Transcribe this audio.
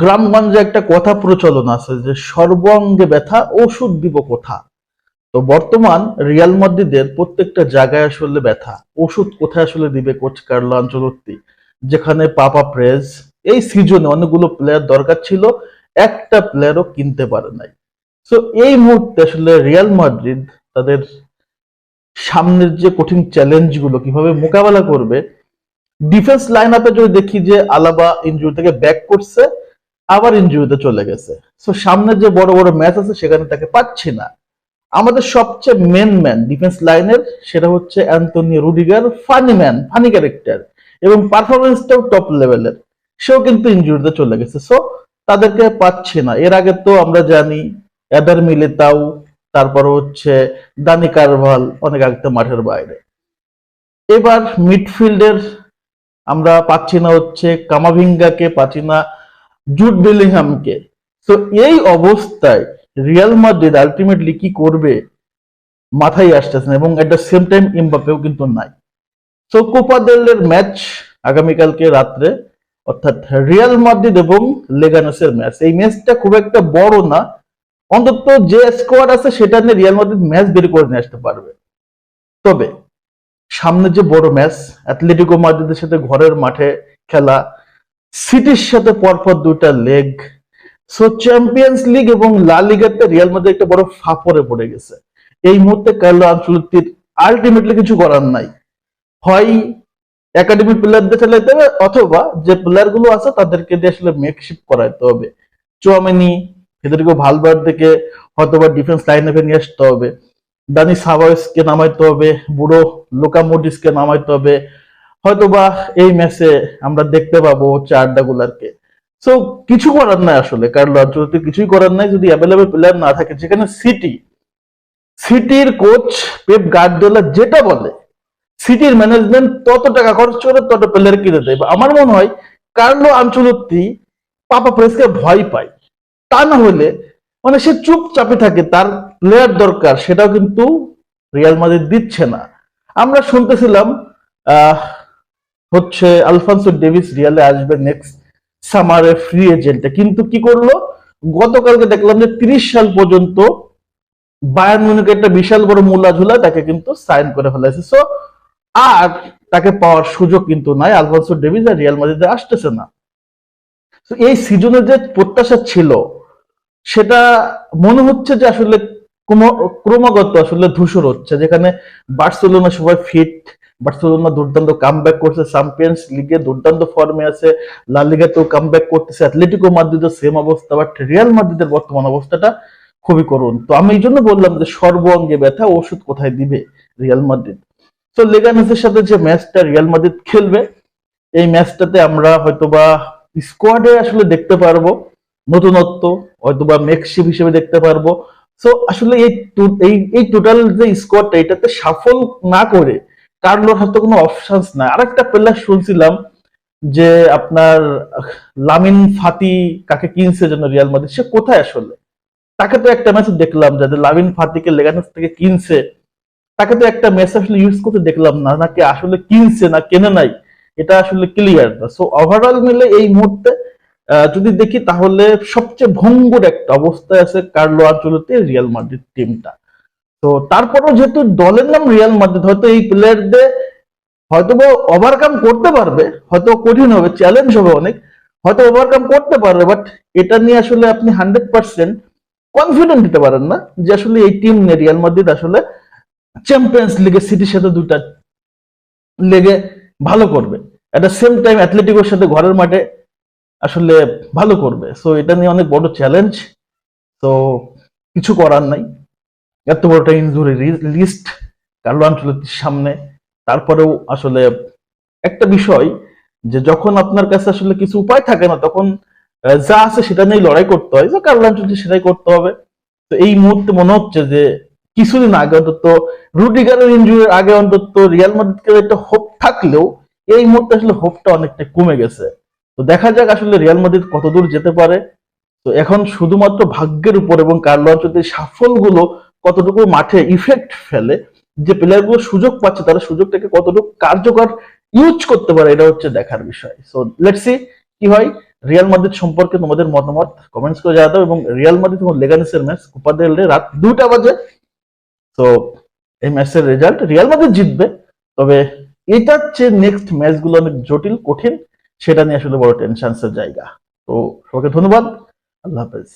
গ্রামগঞ্জে একটা কথা প্রচলন আছে যে সর্বাঙ্গে ব্যথা, ওষুধ দিব কোথা? তো বর্তমান রিয়াল মাদ্রিদের প্রত্যেকটা জায়গায় আসলে ব্যথা। ওষুধ কোথায় আসলে দিবে কোচ কার্লো আঞ্চলত্তি? যেখানে পাপা প্রেস এই সিজনে অনেকগুলো প্লেয়ার দরকার ছিল, একটা প্লেয়ারও কিনতে পারে নাই। তো এই মুহূর্তে আসলে রিয়াল মাদ্রিদ তাদের সামনের যে কঠিন চ্যালেঞ্জগুলো কীভাবে মোকাবেলা করবে ডিফেন্স লাইন আপে যদি দেখি যে আলাবা ইনজুরি থেকে ব্যাক করছে আবার ইনজুরিতে চলে গেছে। তো সামনে যে বড় বড় ম্যাচ আছে, সেখানে তাকে পাচ্ছি না। আমাদের সবচেয়ে মেন ম্যান ডিফেন্স লাইনের সেটা হচ্ছে Antonio Rudiger funny man funny character এবং পারফরমেন্সটাও টপ লেভেলের সেও কিন্তু ইনজুরিতে চলে গেছে। সো তাদেরকে পাচ্ছি না। এর আগে তো আমরা জানি এদার মিলিতাও তারপর হচ্ছে দানি কারভাল অনেক আগে মাঠের বাইরে। এবার মিডফিল্ডের আমরা পাচ্ছি না হচ্ছে কামাভিঙ্গাকে পাচ্ছি না জুট বেলিংহামকে। তো এই অবস্থায় রিয়াল মাদ্রিদ আলটিমেটলি কি করবে মাথায় আসতেছে না এবং এট দ্য সেম টাইম ইমবাপেও কিন্তু নাই। তো কোপা দেলের ম্যাচ আগামীকালকে রাত্রে, অর্থাৎ রিয়াল মাদ্রিদ এবং লেগানসের ম্যাচ এই ম্যাচটা খুব একটা বড় না। অন্তত যে স্কোয়াড আছে সেটা নিয়ে রিয়াল মাদ্রিদ ম্যাচ বের করে নিয়ে আসতে পারবে। তবে, সামনে যে বড় ম্যাচ অ্যাথলেটিকো মাদ্রিদের সাথে ঘরের মাঠে খেলা সিটির সাথে পরপর দুটা লেগ। সো চ্যাম্পিয়ন্স লিগ এবং লা লিগাতে রিয়াল মাদ্রিদ একটা বড় ফাপড়ে পড়ে গেছে। এই মুহূর্তে কার্লো আনচলত্তির আলটিমেটলি কিছু করার নাই। হয় একাডেমি প্লেয়ারদের চালাইতে হবে অথবা যে প্লেয়ারগুলো আছে তাদেরকে দিয়ে আসলে মেকশিপ করাইতে হবে। চোয়ামেনি ফেদেরিকো ভালবার থেকে হয়তোবা ডিফেন্স লাইন নিয়ে আসতে হবে। দানি সাভাইসকে নামাইতে হবে। বুড়ো লোকা মোডিসকে নামাইতে হবে। হয়তোবা এই ম্যাচে আমরা দেখতে পাবো হচ্ছে আড্ডাগুলারকে সো কিছু করার নাই আসলে কার্লো আনচলত্তি কিছুই করার নাই। যদি অ্যাভেলেবল প্লেয়ার না থাকে, যেখানে সিটি সিটির কোচ পেপ গার্দিওলা যেটা বলে সিটির ম্যানেজমেন্ট তত টাকা খরচ করে তত প্লেয়ার কিনে দেয়। আমার মনে হয় কার্লো আনচলত্তি পাপা প্রেসকে ভয় পায়। তা না হলে মানে সে চুপচাপে থাকে, তার প্লেয়ার দরকার, সেটাও কিন্তু রিয়াল মাদ্রিদ দিচ্ছে না। আমরা শুনতেছিলাম, আহ হচ্ছে আলফানসো ডেভিস রিয়ালে আসবে নেক্সট সামারে ফ্রি এজেন্টে কিন্তু কি করল? গতকালকে দেখলাম যে তিরিশ সাল পর্যন্ত বায়ান মিউনিকে একটা বিশাল বড় মূল্য ঝুলা তাকে কিন্তু সাইন করে ফেলেছে সো আর তাকে পাওয়ার সুযোগ কিন্তু নাই, আলফানসো ডেভিস আর রিয়াল মাদ্রিদে আসতেছে না। এই সিজনে যে প্রত্যাশা ছিল, সেটা মনে হচ্ছে যে আসলে ক্রমাগত আসলে ধূসর হচ্ছে, যেখানে বার্সেলোনা সবাই ফিট বার্সেলোনা দুর্দান্ত কাম ব্যাক করছে চ্যাম্পিয়ন্স লিগে দুর্দান্ত ফর্মে আছে লা লিগাতেও কামব্যাক করতেছে অ্যাথলেটিকো মাদ্রিদের সেম অবস্থা বাট রিয়াল মাদ্রিদের বর্তমান অবস্থাটা খুবই করুন তো আমি এই জন্য বললাম যে সর্বাঙ্গে ব্যথা, ওষুধ কোথায় দিবে রিয়াল মাদ্রিদ তো লেগানেসের সাথে যে ম্যাচটা রিয়াল মাদ্রিদ খেলবে, এই ম্যাচটাতে আমরা হয়তোবা স্কোয়াডে আসলে দেখতে পারব, নতুনত্ব, হয়তোবা মেকশিপ হিসেবে দেখতে পারব। সো আসলে এই এই টোটাল যে স্কোয়াডটা এটাতে সাফল না করে কার্লোর হাতে কোনো অপশনস নাই। আরেকটা প্লেয়ার শুনছিলাম যে আপনার লামিন ফাতি কাকে কিনছে জন্য রিয়াল মাদ্রিদ, সে কোথায় আসলে? তাকে তো একটা ম্যাচ দেখলাম যাদের লামিন ফাতিকে লেগানেস থেকে কিনছে। তাকে তো একটা ম্যাচ আসলে ইউজ করতে দেখলাম না, নাকি আসলে কিনছে না, কেনে নাই, এটা আসলে ক্লিয়ার না। সো ওভারঅল মিলে এই মুহূর্তে যদি দেখি তাহলে সবচেয়ে ভঙ্গুর একটা অবস্থায় আছে কার্লো আঞ্চলতে রিয়াল মাদ্রিদ টিমটা তো তারপরেও যেহেতু দলের নাম রিয়াল মাদ্রিদ হয়তো এই প্লেয়ারদের হয়তো ওভারকাম করতে পারবে, হয়তো কঠিন হবে চ্যালেঞ্জ হবে অনেক, হয়তো ওভারকাম করতে পারবে বাট এটা নিয়ে আসলে আপনি হান্ড্রেড পার্সেন্ট কনফিডেন্ট দিতে পারেন না যে আসলে এই টিম নিয়ে রিয়াল মাদ্রিদ আসলে চ্যাম্পিয়ন্স লিগে সিটির সাথে দুটা লেগে ভালো করবে। এট দ্য সেম টাইম অ্যাথলেটিকোর সাথে ঘরের মাঠে আসলে ভালো করবে। সো এটা নিয়ে অনেক বড় চ্যালেঞ্জ তো কিছু করার নাই। এত বড় একটা ইনজুরি লিস্ট কার্লো আনচলতির সামনে। তারপরেও আসলে একটা বিষয় যে যখন আপনার কাছে আসলে কিছু উপায় থাকে না, তখন যা আছে সেটা নিয়ে লড়াই করতে হয়। যে কার্লো আনচলতি সেটাই করতে হবে। তো এই মুহূর্তে মনে হচ্ছে যে কিছুদিন আগে অন্তত রুডিগারের ইনজুরির আগে অন্তত রিয়াল মাদ্রিদকে একটা হোপ থাকলেও এই মুহূর্তে আসলে হোপটা অনেকটা কমে গেছে। তো দেখা যাক আসলে রিয়াল মাদ্রিদ কতদূর যেতে পারে। তো এখন শুধুমাত্র ভাগ্যের উপর এবং কার্লো আনচলতির সাফল্যগুলো কতটুকু মাঠে ইফেক্ট ফেলে, যে প্লেয়ারগুলো সুযোগ পাচ্ছে, তারা সুযোগটাকে কতটুকু কার্যকর ইউজ করতে পারে, এটা হচ্ছে দেখার বিষয়। সো লেটস সি কি হয়। রিয়াল মাদ্রিদ সম্পর্কে তোমাদের মতামত কমেন্টস করে জানাতে এবং রিয়াল মাদ্রিদ এবং লেগানেসের ম্যাচ কোপা দেল রে রাত দুটা বাজে। তো এই ম্যাচের রেজাল্ট রিয়াল মাদ্রিদ জিতবে। তবে এটার চেয়ে নেক্সট ম্যাচগুলো অনেক জটিল, কঠিন, সেটা নিয়ে আসলে বড় টেনশনসের জায়গা। তো, সবাইকে ধন্যবাদ। আল্লাহ হাফেজ।